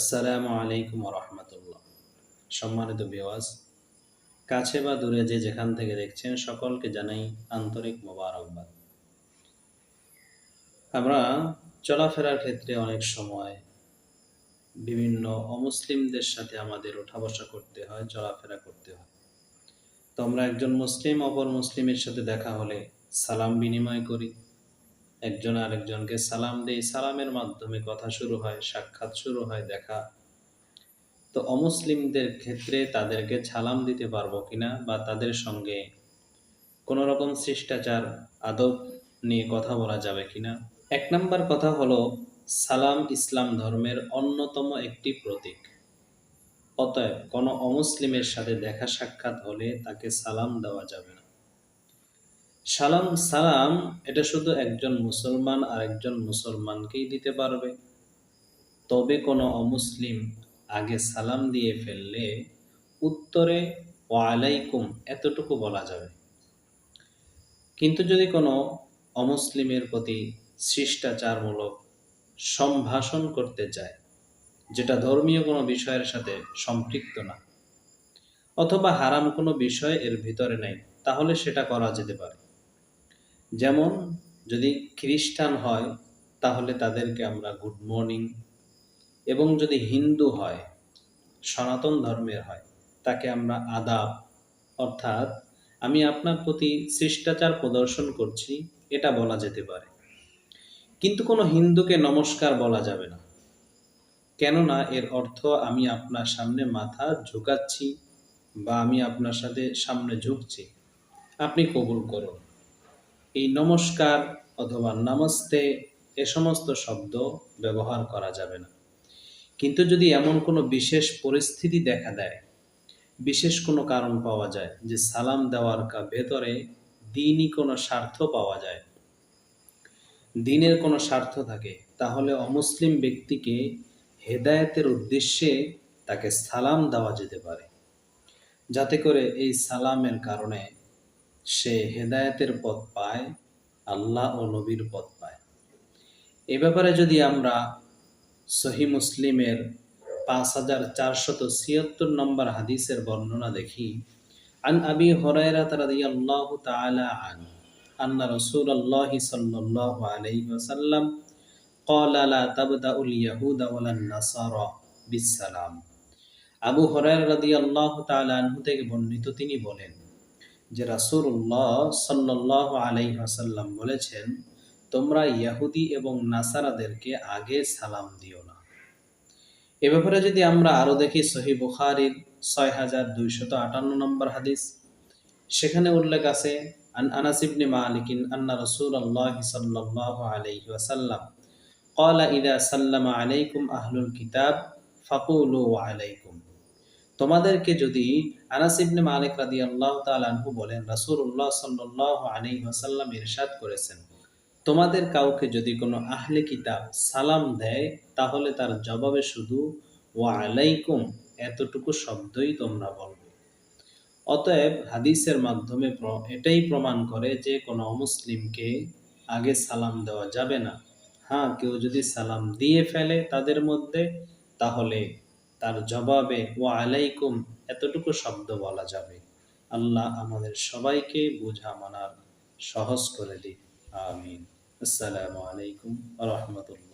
আসসালামু আলাইকুম রহমতুল্লাহ সম্মানিত বিওয়াজ কাছে বা দূরে যে যেখান থেকে দেখছেন, সকলকে জানাই আন্তরিক মোবারকবাদ। আমরা চলাফেরার ক্ষেত্রে অনেক সময় বিভিন্ন অমুসলিমদের সাথে আমাদের ওঠা বসা করতে হয়, চলাফেরা করতে হয়। তো আমরা একজন মুসলিম, অপর মুসলিমের সাথে দেখা হলে সালাম বিনিময় করি। একজন আরেকজনকে সালাম দেই। সালামের মাধ্যমে কথা শুরু হয়, সাক্ষাৎ শুরু হয়, দেখা। তো অমুসলিমদের ক্ষেত্রে তাদেরকে সালাম দিতে পারব কিনা বা তাদের সঙ্গে কোনো রকম শিষ্টাচার, আদব নিয়ে কথা বলা যাবে কিনা? এক নম্বর কথা হলো, সালাম ইসলাম ধর্মের অন্যতম একটি প্রতীক। অতএব কোনো অমুসলিমের সাথে দেখা সাক্ষাৎ হলে তাকে সালাম দেওয়া যাবে। সালাম সালাম, এটা শুধু একজন মুসলমান আর একজন মুসলমানকেই দিতে পারবে। তবে কোনো অমুসলিম আগে সালাম দিয়ে ফেললে উত্তরে ওয়ালাইকুম এতটুকু বলা যাবে। কিন্তু যদি কোনো অমুসলিমের প্রতি শিষ্টাচারমূলক সম্ভাষণ করতে চায়, যেটা ধর্মীয় কোনো বিষয়ের সাথে সম্পৃক্ত না, অথবা হারাম কোনো বিষয় এর ভিতরে নেই, তাহলে সেটা করা যেতে পারে। যেমন যদি খ্রিস্টান হয়, তাহলে তাদেরকে আমরা গুড মর্নিং এবং যদি হিন্দু হয়, সনাতন ধর্মের হয়, তাকে আমরা আদাব। অর্থাৎ আমি আপনার প্রতি শিষ্টাচার প্রদর্শন করছি, এটা বলা যেতে পারে। কিন্তু কোনো হিন্দুকে নমস্কার বলা যাবে না। কেননা এর অর্থ আমি আপনার সামনে মাথা ঝুঁকাচ্ছি, বা আমি আপনার সাথে সামনে ঝুঁকছি। আপনি কবুল করুন। এই নমস্কার অথবা নমস্তে এ সমস্ত শব্দ ব্যবহার করা যাবে না। কিন্তু যদি এমন কোনো বিশেষ পরিস্থিতি দেখা দেয়, বিশেষ কোনো কারণ পাওয়া যায় যে সালাম দেওয়ার কা- ভেতরে দিনই কোনো স্বার্থ পাওয়া যায়, দিনের কোনো স্বার্থ থাকে, তাহলে অমুসলিম ব্যক্তিকে হেদায়েতের উদ্দেশ্যে তাকে সালাম দেওয়া যেতে পারে। যাতে করে এই সালামের কারণে সে হেদায়েতের পথ পায় আল্লাহ ও নবীর পথ পায় এ ব্যাপারে যদি আমরা সহি মুসলিমের পাঁচ হাজার চারশত ছিয়াত্তর নম্বর হাদিসের বর্ণনা দেখি عن أبي هريرة رضي الله تعالى عنه أن رسول الله صلى الله عليه وسلم قال لا تبدأ اليهود ولا النصارى بالسلام আবু হরাইরা রাদিয়াল্লাহু তাআলা আনহু থেকে বর্ণিত তিনি বলেন যে রাসূলুল্লাহ সাল্লাল্লাহু আলাইহি ওয়াসাল্লাম বলেছেন তোমরা ইহুদি এবং নাসারাদেরকে আগে সালাম দিও না এ ব্যাপারে যদি আমরা আরো দেখি সহি বুখারীর ছয় হাজার দুইশত আটান্ন নম্বর হাদিস সেখানে উল্লেখ আছে আন আনাস ইবনে মালিকিন আন্না রাসূলুল্লাহ সাল্লাল্লাহু আলাইহি ওয়াসাল্লাম قال إذا سلم عليكم أهل الكتاب فقولوا وعليكم তোমাদেরকে যদি আনাস ইবনে মালিক রাদিয়াল্লাহু তাআলা আনহু বলেন, রাসূলুল্লাহ সাল্লাল্লাহু আলাইহি ওয়াসাল্লাম ইরশাদ করেছেন, তোমাদের কাউকে যদি কোনো আহলে কিতাব সালাম দেয়, তাহলে তার জবাবে শুধু ওয়া আলাইকুম এতটুকু শব্দই তোমরা বলবে। অতএব হাদিসের মাধ্যমে এটাই প্রমাণ করে যে কোনো অমুসলিমকে আগে সালাম দেওয়া যাবে না। হ্যাঁ কেউ যদি সালাম দিয়ে ফেলে তাদের মধ্যে, তাহলে তার জবাবে ও আলাইকুম এতটুকু শব্দ বলা যাবে। আল্লাহ আমাদের সবাইকে বোঝা মানার সহজ করে দিন আমিন। আসসালামু আলাইকুম রহমতুল্লাহ।